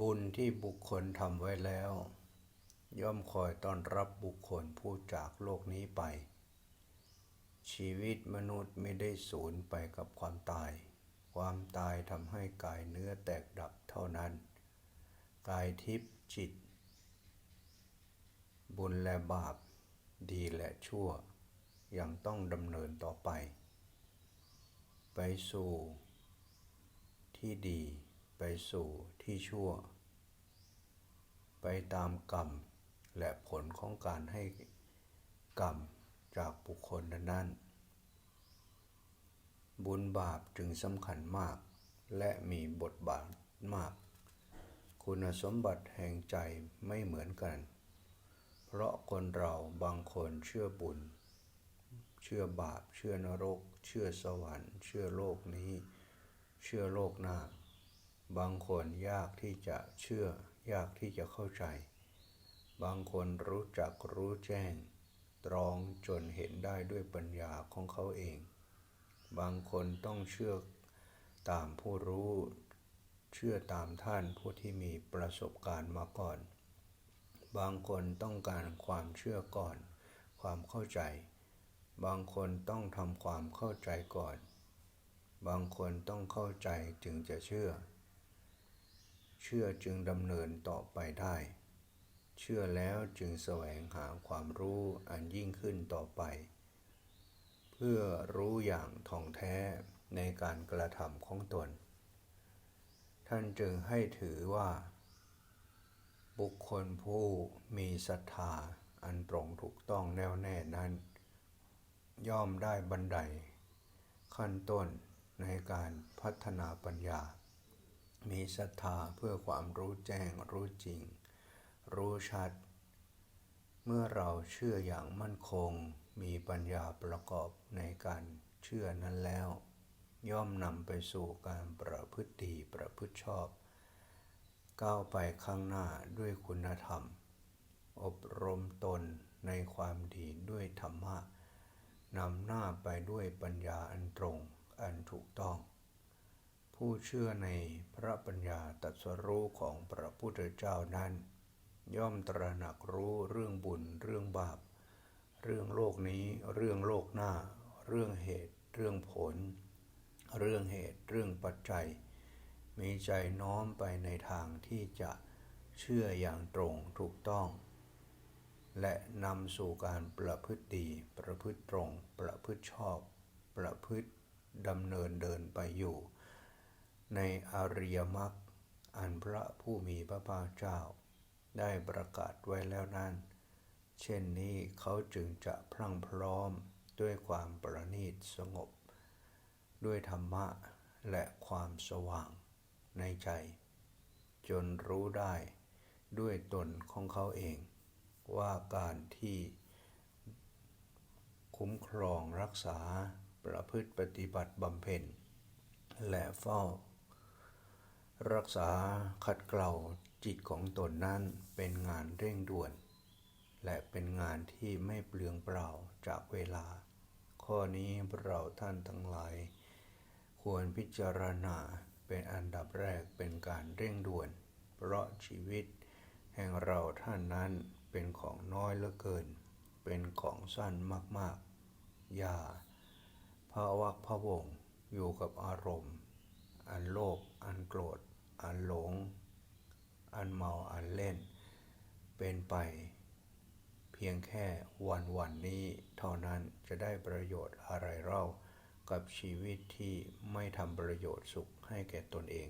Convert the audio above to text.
บุญที่บุคคลทำไว้แล้ว ย่อมคอยต้อนรับบุคคลผู้จากโลกนี้ไป ชีวิตมนุษย์ไม่ได้สูญไปกับความตาย ความตายทำให้กายเนื้อแตกดับเท่านั้น กายทิพย์จิต บุญและบาป ดีและชั่ว ยังต้องดำเนินต่อไป ไปสู่ที่ดี ไปสู่ที่ชั่ว ไปตามกรรม และผลของการให้กรรมจากบุคคลนั้นบุญบาปจึงสำคัญมาก และมีบทบาทมาก คุณสมบัติแห่งใจไม่เหมือนกัน เพราะคนเราบางคนเชื่อบุญ เชื่อบาป เชื่อนรก เชื่อสวรรค์ เชื่อโลกนี้ เชื่อโลกหน้า บางคนยากที่จะเชื่อ ยากที่จะเข้าใจ บางคนรู้จักรู้แจ้ง ตรองจนเห็นได้ด้วยปัญญาของเขาเอง บางคนต้องเชื่อตามผู้รู้ เชื่อตามท่านผู้ที่มีประสบการณ์มาก่อน บางคนต้องการความเชื่อก่อน ความเข้าใจ บางคนต้องทำความเข้าใจก่อน บางคนต้องเข้าใจจึงจะเชื่อ เชื่อจึงดำเนินต่อไปได้ เชื่อแล้วจึงแสวงหาความรู้อันยิ่งขึ้นต่อไป เพื่อรู้อย่างท่องแท้ในการกระทำของตน ท่านจึงให้ถือว่า บุคคลผู้มีศรัทธาอันตรงถูกต้องแน่วแน่นั้น ย่อมได้บันได ขั้นต้นในการพัฒนาปัญญา มีศรัทธาเพื่อความรู้แจ้งรู้จริง รู้ชัด เมื่อเราเชื่ออย่างมั่นคง มีปัญญาประกอบในการเชื่อนั้นแล้ว ย่อมนำไปสู่การประพฤติดีประพฤติชอบ ก้าวไปข้างหน้าด้วยคุณธรรม อบรมตนในความดีด้วยธรรมะนำหน้าไปด้วยปัญญาอันตรงอันถูกต้อง ผู้เชื่อในพระปัญญาตรัสรู้ของพระพุทธเจ้านั้น ย่อมตระหนักรู้เรื่องบุญเรื่องบาป เรื่องโลกนี้เรื่องโลกหน้า เรื่องเหตุ เรื่องผล เรื่องเหตุเรื่องปัจจัย มีใจน้อมไปในทางที่จะเชื่ออย่างตรงถูกต้อง และนำสู่การประพฤติดี ประพฤติตรง ประพฤติชอบ ประพฤติดำเนินเดินไปอยู่ ในอริยมรรคอันพระผู้มีพระภาคเจ้า ได้ประกาศไว้แล้วนั้น เช่นนี้เขาจึงจะพรั่งพร้อมด้วยความประณีตสงบ ด้วยธรรมะและความสว่างในใจ จนรู้ได้ด้วยตนของเขาเอง ว่าการที่คุ้มครองรักษาประพฤติปฏิบัติบำเพ็ญ และเฝ้า รักษาขัดเกลาจิตของตนนั้นเป็นงานเร่งด่วน และเป็นงานที่ไม่เปลืองเปล่าจากเวลา ข้อนี้เราท่านทั้งหลาย ควรพิจารณาเป็นอันดับแรกเป็นการเร่งด่วน เพราะชีวิต แห่งเราท่านนั้นเป็นของน้อยเหลือเกิน เป็นของสั้นมากๆ อย่าพะวักพะวงอยู่กับอารมณ์ อันโลภอันโกรธ อันหลง อันเมาอันเล่น เป็นไป เพียงแค่วันวันนี้เท่านั้นจะได้ประโยชน์อะไรเล่ากับชีวิตที่ไม่ทำประโยชน์สุขให้แก่ตนเอง